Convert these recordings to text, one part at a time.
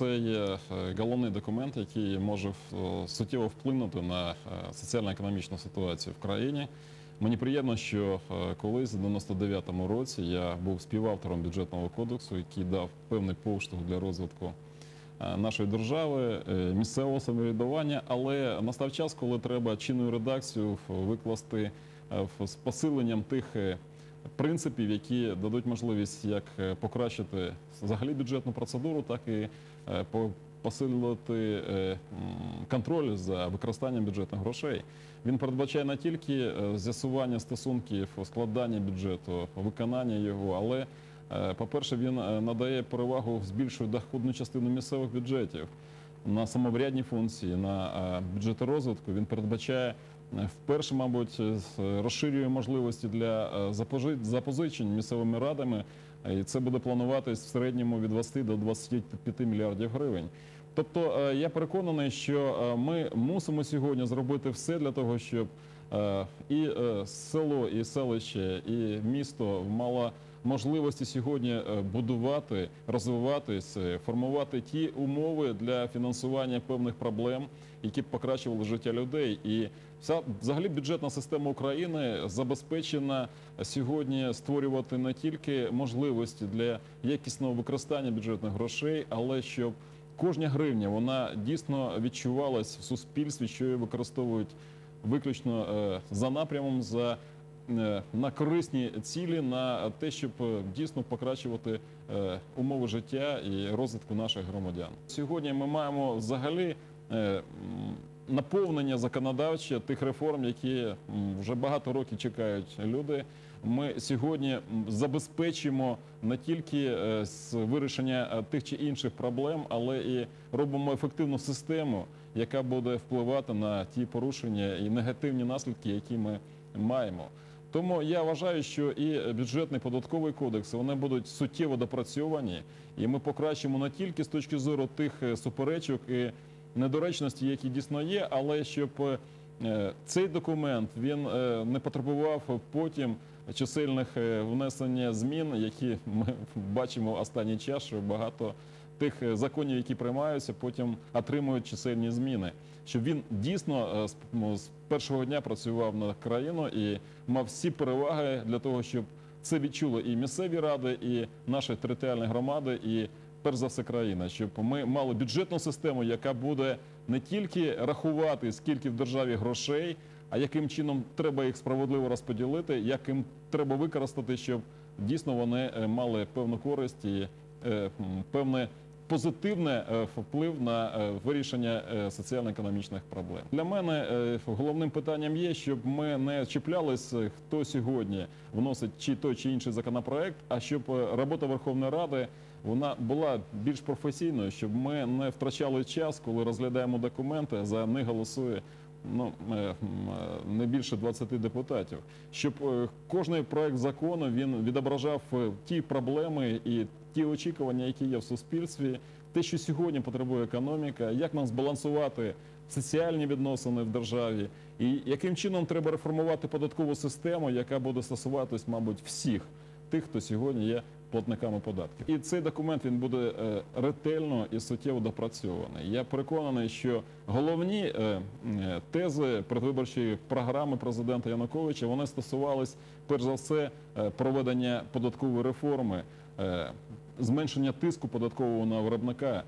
Це є е, головний документ, який може е, суттєво вплинути на е, соціально-економічну ситуацію в країні. Мені приємно, що колись, в 99-му році, я був співавтором бюджетного кодексу, який дав певний поштовх для розвитку нашої держави, місцевого самоврядування, але настав час, коли треба чинну редакцію викласти з посиленням тих принципів, які дадуть можливість як е, покращити взагалі бюджетну процедуру, так і е, посилити е, контроль за використанням бюджетних грошей. Він передбачає не тільки з'ясування стосунків, складання бюджету, виконання його, але, по-перше, він надає перевагу, збільшує доходну частину місцевих бюджетів на самоврядні функції, на бюджети розвитку. Він передбачає вперше, мабуть, розширює можливості для е, запозичень місцевими радами, е, і це буде плануватись в середньому від 20 до 25 мільярдів гривень. Тобто е, я переконаний, що ми мусимо сьогодні зробити все для того, щоб і село, і селище, і місто мало можливості сьогодні е, будувати, розвиватись, е, формувати ті умови для фінансування певних проблем, які б покращували життя людей. І вся взагалі бюджетна система України забезпечена сьогодні створювати не тільки можливості для якісного використання бюджетних грошей, але щоб кожна гривня вона дійсно відчувалась в суспільстві, що її використовують виключно е, за напрямом, за на корисні цілі, на те, щоб е, дійсно покращувати е, умови життя і розвитку наших громадян. Сьогодні ми маємо взагалі е, наповнення законодавче тих реформ, які вже багато років чекають люди. Ми сьогодні забезпечимо не тільки е, вирішення е, тих чи інших проблем, але і робимо ефективну систему, яка буде впливати на ті порушення і негативні наслідки, які ми маємо. Тому я вважаю, що і бюджетний податковий кодекс вони будуть суттєво допрацьовані, і ми покращимо не тільки з точки зору тих е, суперечок і недоречності, які дійсно є, але щоб е, цей документ він е, не потребував потім чисельних внесення змін, які ми бачимо останній час, що багато тих е, законів, які приймаються, потім отримують чисельні зміни. Щоб він дійсно е, з- ну, першого дня працював на країну і мав всі переваги для того, щоб це відчули і місцеві ради, і наші територіальні громади, і перш за все країна, щоб ми мали бюджетну систему, яка буде не тільки рахувати, скільки в державі грошей, а яким чином треба їх справедливо розподілити, як їм треба використати, щоб дійсно вони е, мали певну користь і певне позитивне е, вплив на е, вирішення е, соціально-економічних проблем. Для мене головним питанням є, щоб ми не чіплялись, е, хто сьогодні вносить чи той чи інший законопроект, а щоб робота Верховної Ради вона була більш професійною, щоб ми не втрачали час, коли розглядаємо документи, за них голосує ну е, е, не більше 20 депутатів, щоб е, кожний проект закону він відображав ті проблеми і ті очікування, які є в суспільстві, те, що сьогодні потребує економіка, як нам збалансувати соціальні відносини в державі, і яким чином треба реформувати податкову систему, яка буде стосуватись, мабуть, всіх тих, хто сьогодні є платниками податків. І цей документ він буде е, ретельно і суттєво допрацьований. Я переконаний, що головні е, е, тези передвиборчої програми президента Януковича вони стосувались перш за все проведення податкової реформи. Зменшення тиску податкового на виробника,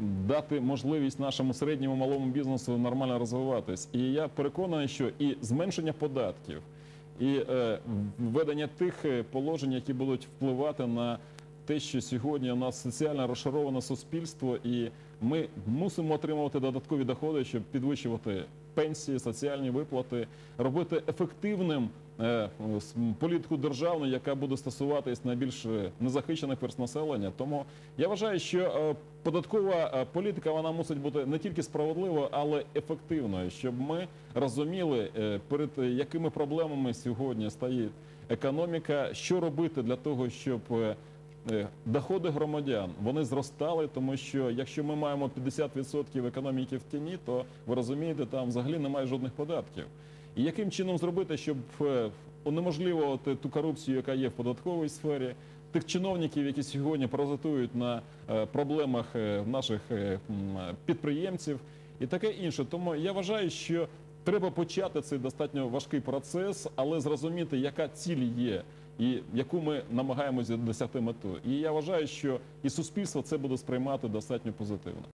дати можливість нашому середньому малому бізнесу нормально розвиватись. І я переконаний, що і зменшення податків, і е, введення тих е, положень, які будуть впливати на те, що сьогодні у нас соціально розшароване суспільство, і ми мусимо отримувати додаткові доходи, щоб підвищувати пенсії, соціальні виплати, робити ефективним е, політику державну, яка буде стосуватись найбільш е, незахищених верст населення. Тому я вважаю, що е, податкова політика вона мусить бути не тільки справедливою, але ефективною, щоб ми розуміли, перед якими проблемами сьогодні стоїть економіка, що робити для того, щоб доходи громадян вони зростали, тому що якщо ми маємо 50% економіки в тіні, то ви розумієте, там взагалі немає жодних податків. І яким чином зробити, щоб е, унеможливувати ту корупцію, яка є в податковій сфері, тих чиновників, які сьогодні паразитують на е, проблемах е, наших е, підприємців і таке інше. Тому я вважаю, що треба почати цей достатньо важкий процес, але зрозуміти, яка ціль є. І яку ми намагаємося досягти мету, і я вважаю, що і суспільство це буде сприймати достатньо позитивно.